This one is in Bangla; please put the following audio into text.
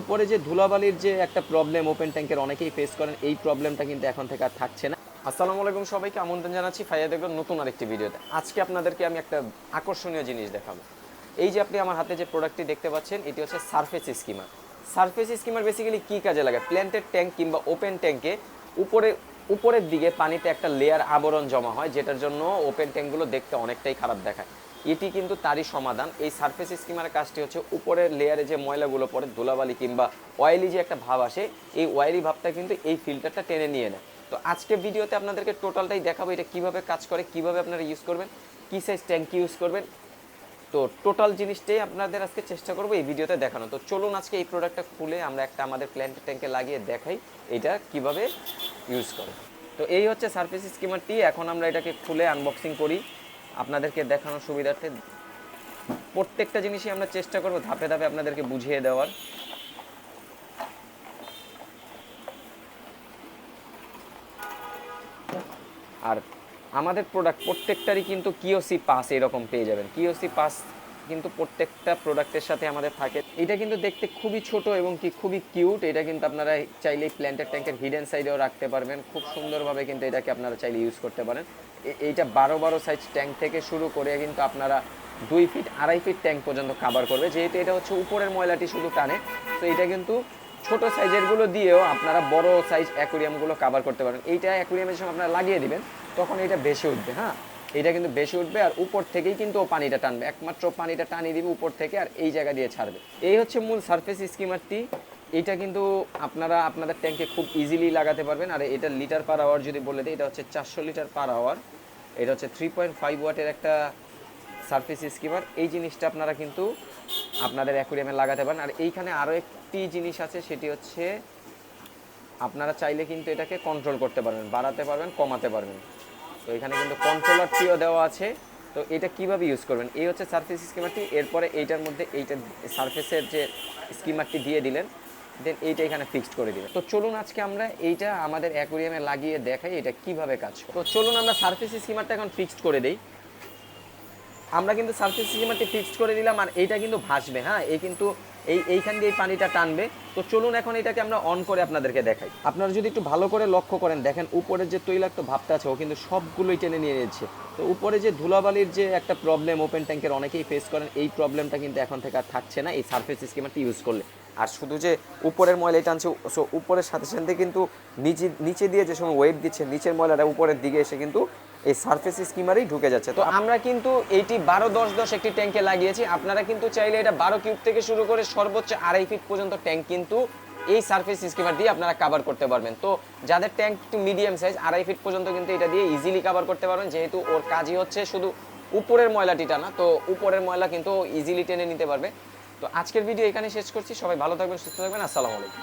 উপরে যে ধুলাবালির যে একটা প্রবলেম ওপেন ট্যাঙ্কের অনেকেই ফেস করেন, এই প্রবলেমটা কিন্তু এখন থেকে আর থাকছে না। আসসালামু আলাইকুম সবাইকে, আমন্ত্রণ জানাচ্ছি ফাইয়া দেখবেন নতুন আরেকটি ভিডিওতে। আজকে আপনাদেরকে আমি একটা আকর্ষণীয় জিনিস দেখাবো। এই যে আপনি আমার হাতে যে প্রোডাক্টটি দেখতে পাচ্ছেন, এটি হচ্ছে surface skimmer surface skimmer basically কি কাজে লাগে? প্ল্যান্টেড ট্যাঙ্ক কিংবা ওপেন ট্যাঙ্কে উপরে, উপরের দিকে পানিতে একটা লেয়ার আবরণ জমা হয়, যেটার জন্য ওপেন ট্যাঙ্কগুলো দেখতে অনেকটাই খারাপ দেখায়। এটি কিন্তু তারই সমাধান। এই সারফেস স্কিমারের কাজটি হচ্ছে উপরের লেয়ারে যে ময়লাগুলো পড়ে, ধুলাবালি কিংবা অয়েলি যে একটা ভাব আসে, এই অয়েলি ভাবটা কিন্তু এই ফিল্টারটা টেনে নিয়ে নেয়। তো আজকে ভিডিওতে আপনাদেরকে টোটালটাই দেখাবো এটা কীভাবে কাজ করে, কীভাবে আপনারা ইউজ করবেন, কী সাইজ ট্যাঙ্কি ইউজ করবেন। তো টোটাল জিনিসটাই আপনাদের আজকে চেষ্টা করব এই ভিডিওতে দেখানো তো চলুন আজকে এই প্রোডাক্টটা খুলে আমরা একটা আমাদের প্ল্যান্ট ট্যাঙ্কে লাগিয়ে দেখাই এটা কীভাবে ইউজ করে। তো এই হচ্ছে সারফেস স্কিমারটি এখন আমরা এটাকে খুলে আনবক্সিং করি। আপনাদেরকে দেখানোর সুবিধার্থে প্রত্যেকটা জিনিসই আমরা চেষ্টা করব ধাপে ধাপে আপনাদেরকে বুঝিয়ে দেওয়ার। আর আমাদের প্রোডাক্ট প্রত্যেকটারই কিন্তু কিওসি পাস এরকম পেয়ে যাবেন। কিওসি পাস কিন্তু প্রত্যেকটা প্রোডাক্টের সাথে আমাদের থাকে। এটা কিন্তু দেখতে খুবই ছোট এবং কি খুবই কিউট এটা কিন্তু আপনারা চাইলে প্ল্যান্টের ট্যাঙ্কের হিডেন সাইডেও রাখতে পারবেন। খুব সুন্দরভাবে কিন্তু এটাকে আপনারা চাইলে ইউজ করতে পারেন। এইটা বারো বারো সাইজ ট্যাঙ্ক থেকে শুরু করে কিন্তু আপনারা দুই ফিট আড়াই ফিট ট্যাঙ্ক পর্যন্ত কাভার করবে। যেহেতু এটা হচ্ছে উপরের ময়লাটি শুধু টানে, তো এটা কিন্তু ছোট সাইজেরগুলো দিয়েও আপনারা বড় সাইজ অ্যাকুরিয়ামগুলো কাভার করতে পারেন। এইটা অ্যাকুরিয়ামের সময় আপনারা লাগিয়ে দিবেন, তখন এটা বেশি উঠবে হ্যাঁ? এটা কিন্তু বেশি উঠবে আর উপর থেকেই কিন্তু ও পানিটা টানবে। একমাত্র পানিটা টানিয়ে দিবে উপর থেকে আর এই জায়গা দিয়ে ছাড়বে। এই হচ্ছে মূল সারফেস স্কিমারটি এটা কিন্তু আপনারা আপনাদের ট্যাঙ্কে খুব ইজিলি লাগাতে পারবেন। আর এটা লিটার পার আওয়ার যদি বলে দিই, এটা হচ্ছে চারশো লিটার পার আওয়ার এটা হচ্ছে থ্রি পয়েন্ট ফাইভ ওয়াটের একটা সারফেস স্কিমার এই জিনিসটা আপনারা কিন্তু আপনাদের অ্যাকুরিয়ামে লাগাতে পারেন। আর এইখানে আরও একটি জিনিস আছে, সেটি হচ্ছে আপনারা চাইলে কিন্তু এটাকে কন্ট্রোল করতে পারবেন, বাড়াতে পারবেন, কমাতে পারবেন। তো এখানে কিন্তু কন্ট্রোলারটিও দেওয়া আছে। তো এটা কীভাবে ইউজ করবেন? এই হচ্ছে সারফেস স্কিমারটি এরপরে এইটার মধ্যে এইটা সার্ফেসের যে স্কিমারটি দিয়ে দিলেন দেন এইটা এখানে ফিক্সড করে দিবেন। তো চলুন আজকে আমরা এইটা আমাদের অ্যাকুরিয়ামে লাগিয়ে দেখাই এটা কীভাবে কাজ করে। তো চলুন আমরা সারফেস স্কিমারটা এখন ফিক্সড করে দেই। আমরা কিন্তু সার্ফেস স্কিমারটি ফিক্সড করে দিলাম আর এইটা কিন্তু ভাসবে হ্যাঁ? এই কিন্তু এই এইখান দিয়ে এই পানিটা টানবে। তো চলুন এখন এটাকে আমরা অন করে আপনাদেরকে দেখাই। আপনারা যদি একটু ভালো করে লক্ষ্য করেন, দেখেন উপরের যে তৈলাক্ত ভাবটা আছে, ও কিন্তু সবগুলোই টেনে নিয়ে নিচ্ছে। তো উপরে যে ধুলাবালির যে একটা প্রবলেম ওপেন ট্যাঙ্কের অনেকেই ফেস করেন, এই প্রবলেমটা কিন্তু এখন থেকে আর থাকছে না, এই সারফেস স্কিমারটি ইউজ করলে। আর শুধু যে উপরের ময়লা টানছে সো উপরের সাথে সাথে কিন্তু নিচে নিচে দিয়ে যে সময় ওয়েব দিচ্ছে, নিচের ময়লাটা উপরের দিকে এসে কিন্তু এই সারফেস স্কিমারেই ঢুকে যাচ্ছে। তো আমরা কিন্তু এইটি বারো দশ দশ একটি ট্যাঙ্কে লাগিয়েছি। আপনারা কিন্তু চাইলে এটা বারো কিউব থেকে শুরু করে সর্বোচ্চ আড়াই ফিট পর্যন্ত ট্যাঙ্ক কিন্তু এই সারফেস স্কিমার দিয়ে আপনারা কাভার করতে পারবেন। তো যাদের ট্যাঙ্ক একটু মিডিয়াম সাইজ আড়াই ফিট পর্যন্ত কিন্তু এটা দিয়ে ইজিলি কাভার করতে পারবেন। যেহেতু ওর কাজই হচ্ছে শুধু উপরের ময়লাটি টানা তো উপরের ময়লা কিন্তু ইজিলি টেনে নিতে পারবে। তো আজকের ভিডিও এখানে শেষ করছি। সবাই ভালো থাকবেন, সুস্থ থাকবেন। আসসালামু আলাইকুম।